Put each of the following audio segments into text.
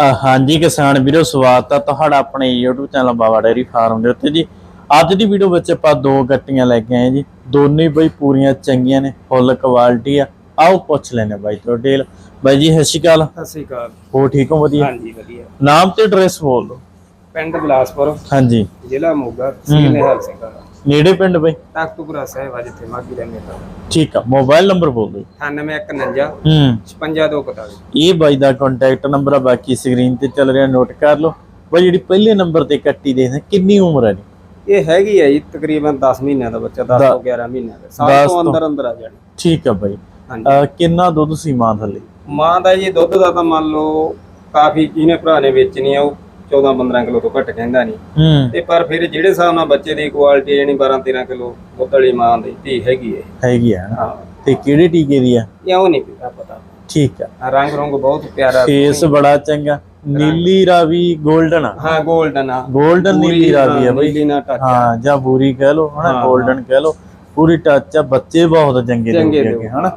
ਹਾਂਜੀ ਕਿਸਾਨ ਵੀਰੋ ਸਵਾਗਤ ਆ ਤੁਹਾਡਾ ਆਪਣੇ YouTube channel Baba dairy farm ਦੇ ਉੱਤੇ ਜੀ। ਅੱਜ ਦੀ ਵੀਡੀਓ ਵਿੱਚ ਆਪਾਂ ਦੋ ਗੱਟੀਆਂ ਲੈ ਕੇ ਆਏ ਜੀ। ਦੋਨੇ ਬਈ ਪੂਰੀਆਂ ਚੰਗੀਆਂ ਨੇ ਫੁੱਲ ਕੁਆਲਿਟੀ ਆ। ਆਓ ਪੁੱਛ ਲੈਨੇ ਬਾਈ ਤੋਂ ਡੇਲ ਬਾਈ ਜੀ ਸਤਿ ਸ਼੍ਰੀ ਅਕਾਲ। ਸਤਿ ਸ੍ਰੀ ਅਕਾਲ। ਹੋ ਠੀਕ ਹੋ? ਵਧੀਆ? ਹਾਂਜੀ ਵਧੀਆ। ਨਾਮ ਤੇ ਐਡਰੈਸ ਬੋਲ ਦਿਓ। ਪਿੰਡ ਬਲਾਸਪੁਰ ਹਾਂਜੀ। ਜ਼ਿਲ੍ਹਾ ਮੋਗਾ ਤਹਿਸੀਲ ਨਿਹਾਲ ਸਿੰਘ ਨੇੜੇ ਪਿੰਡ ਬਈ? ਤਖਤਪੁਰਾ ਸਾਹਿਬ ਆ ਜਿੱਥੇ ਮਾਗੀ ਰਹਿੰਦੇ ਤਾਂ ਠੀਕ ਆ ਮੋਬਾਈਲ ਨੰਬਰ ਬੋਲ ਦਿਓ 9151 ਹੂੰ। 55241 ਇਹ ਬਾਈ ਦਾ ਕੰਟੈਕਟ ਨੰਬਰ ਆ ਬਾਕੀ ਸਕਰੀਨ ਤੇ ਚੱਲ ਰਿਹਾ ਨੋਟ ਕਰ ਲਓ। ਬਾਈ ਜਿਹੜੀ ਪਹਿਲੇ ਨੰਬਰ ਤੇ ਕੱਟੀ ਦੇਖਦੇ ਕਿੰਨੀ ਉਮਰ ਹੈ ਜੀ ਇਹ ਹੈਗੀ ਆ ਜੀ ਤਕਰੀਬਨ 10 ਮਹੀਨਿਆਂ ਦਾ ਬੱਚਾ 10 ਤੋਂ 11 ਮਹੀਨਿਆਂ ਦਾ। ਸਾਲ ਤੋਂ ਅੰਦਰ ਅੰਦਰ ਆ ਜਾਣੀ। ਠੀਕ ਆ ਬਾਈ। ਕਿੰਨਾ ਦੁੱਧ ਸੀ ਮਾਂ ਥੱਲੇ? ਮਾਂ ਦਾ ਜੀ ਦੁੱਧ ਦਾ ਤਾਂ ਮੰਨ ਲਓ ਕਾਫੀ ਜਿਹਨੇ ਭਰਾ ਨੇ ਵੇਚਣੀ ਆ ਉਹ 14 15 ਕਿਲੋ ਤੋਂ ਘੱਟ ਕਹਿੰਦਾ ਨਹੀਂ ਤੇ ਪਰ ਫਿਰ ਜਿਹੜੇ ਹਿਸਾਬ ਨਾਲ ਬੱਚੇ ਦੀ ਕੁਆਲਿਟੀ ਯਾਨੀ 12 13 ਕਿਲੋ ਦੁੱਧ ਮਾਂ ਦੀ ਧੀ ਹੈਗੀ ਹੈ ਹੈਗੀ ਆ ਤੇ ਕਿਹੜੇ ਟੀਕੇ ਦੀ ਆ? ਕਿਉਂ ਨਹੀਂ ਪਤਾ। ਠੀਕ ਆ। ਰੰਗ ਰੰਗ ਬਹੁਤ ਪਿਆਰਾ ਫੇਸ ਬੜਾ ਚੰਗਾ। ਨੀਲੀ ਰਾਵੀ 골ਡਨ ਆ। ਹਾਂ 골ਡਨ ਆ। 골ਡਨ ਨੀਲੀ ਰਾਵੀ ਆ ਬਈ। ਨੀਲੀ ਟੱਚ ਹਾਂ ਜਾਂ ਬੂਰੀ ਕਹਿ ਲੋ ਹਨਾ 골ਡਨ ਕਹਿ ਲੋ ਪੂਰੀ ਟੱਚ ਆ ਬੱਚੇ ਬਹੁਤ ਚੰਗੇ ਚੰਗੇ ਦੇ ਹਨਾ।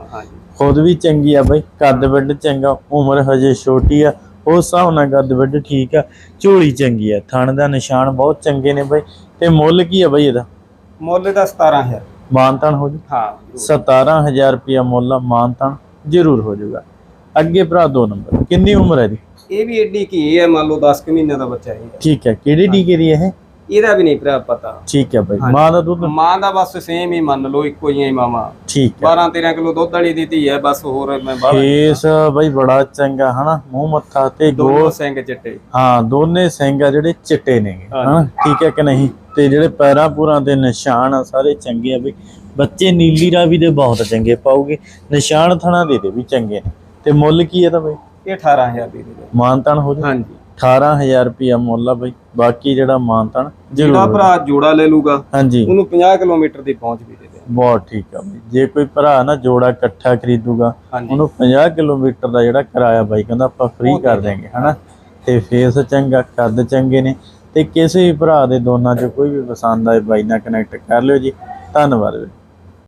ਖੁਦ ਵੀ ਚੰਗੀ ਆ ਬਈ ਕੱਦ ਬਿੱਡ ਚੰਗਾ ਉਮਰ ਹਜੇ ਛੋਟੀ ਆ। ਉਸ ਹਿਸਾਬ ਨਾਲ ਕੱਦ ਵੱਡ ਠੀਕ ਆ ਝੋਲੀ ਚੰਗੀ ਆ ਥਣ ਦਾ ਨਿਸ਼ਾਨ ਬਹੁਤ ਚੰਗੇ ਨੇ ਬਈ ਤੇ ਮੁੱਲ ਕੀ ਆ ਬਈ ਇਹਦਾ? ਮੁੱਲ ਦਾ 17000 ਮਾਨਤਨ ਹੋ ਜੂ? ਹਾਂ 17000 ਰੁਪਿਆ ਮੁੱਲ ਆ ਮਾਨਤਨ ਜ਼ਰੂਰ ਹੋ ਜਾਊਗਾ ਅੱਗੇ ਭਰਾ ਦੋ ਨੰਬਰ ਕਿੰਨੀ ਉਮਰ ਹੈ ਦੀ ਇਹ ਵੀ ਏਡੀ ਕੀ ਹੈ ਮੰਨ ਲਓ 10 ਕੁ ਮਹੀਨਿਆਂ ਦਾ ਬੱਚਾ ਹੈ ਠੀਕ ਹੈ ਕਿਹੜੀ ਟੀਕੇ ਦੀ ਇਹ? ਇਹਦਾ ਵੀ ਨਹੀਂ ਭਰਾ ਪਤਾ। ਠੀਕ ਹੈ ਬਾਈ। ਮਾਂ ਦਾ ਦੁੱਧ? ਮਾਂ ਦਾ ਬਸ ਸੇਮ ਹੀ ਮੰਨ ਲਓ ਇੱਕੋ ਹੀ ਮਾਮਾ ਠੀਕ ਹੈ। 12 13 ਕਿਲੋ ਦੁੱਧ ਵਾਲੀ ਦੀ ਧੀ ਹੈ ਬਸ ਹੋਰ ਮੈਂ ਬਾਹਰ ਫੇਸ ਬਾਈ ਬੜਾ ਚੰਗਾ ਹਨਾ? ਮੂੰਹ ਮੱਥਾ ਤੇ ਗੋਲ ਸਿੰਘ ਚਿੱਟੇ। ਹਾਂ ਦੋਨੇ ਸਿੰਘ ਆ ਜਿਹੜੇ ਚਿੱਟੇ ਹਾਂਜੀ। ਹਨਾ? ਠੀਕ ਹੈ ਕਿ ਨਹੀਂ? ਤੇ ਜਿਹੜੇ ਪੈਰਾਂ ਪੂਰਾਂ ਦੇ ਨਿਸ਼ਾਨ ਆ ਸਾਰੇ ਚੰਗੇ ਆ ਬਈ। ਬੱਚੇ ਨੀਲੀ ਰਾਵੀ ਦੇ ਬਹੁਤ ਚੰਗੇ ਪਾਉਗੇ। ਨਿਸ਼ਾਨ ਥਣਾ ਦੇ ਦੇ ਵੀ ਚੰਗੇ ਨੇ। ਤੇ ਮੁੱਲ ਕੀ ਇਹਦਾ ਬਈ? ਇਹ 18000 ਦੀ ਦੇ। ਮਾਨਤਨ ਹੋ ਜਾ ਹਾਂਜੀ। 18000 ਰੁਪਿਆ ਮੁੱਲ ਆ ਬਈ। ਬਾਕੀ ਜਿਹੜਾ ਮਾਨਤਨ ਜਿਹੜਾ ਭਰਾ ਜੋੜਾ ਲੈ ਲੂਗਾ ਹਾਂਜੀ। ਉਹਨੂੰ 50 ਕਿਲੋਮੀਟਰ ਦੀ ਪਹੁੰਚ ਵੀ ਦੇ ਦੇ। ਬਹੁਤ ਠੀਕ ਆ ਬਈ। ਜੇ ਕੋਈ ਭਰਾ ਨਾ ਜੋੜਾ ਇਕੱਠਾ ਖਰੀਦੂਗਾ ਉਹਨੂੰ 50 ਕਿਲੋਮੀਟਰ ਦਾ ਜਿਹੜਾ ਕਿਰਾਇਆ ਬਾਈ ਕਹਿੰਦਾ ਆਪਾਂ ਫ੍ਰੀ ਕਰ ਦੇਂਗੇ ਹਨਾ? ਤੇ ਫੇਸ ਚੰਗਾ ਕੱਦ ਚੰਗੇ ਨੇ। ਤੇ ਕਿਸੇ ਵੀ ਭਰਾ ਦੇ ਦੋਨਾਂ ਚੋਂ ਕੋਈ ਵੀ ਪਸੰਦ ਆਏ ਬਾਈ ਨਾਲ ਕਨੈਕਟ ਕਰ ਲਿਓ ਜੀ। ਧੰਨਵਾਦ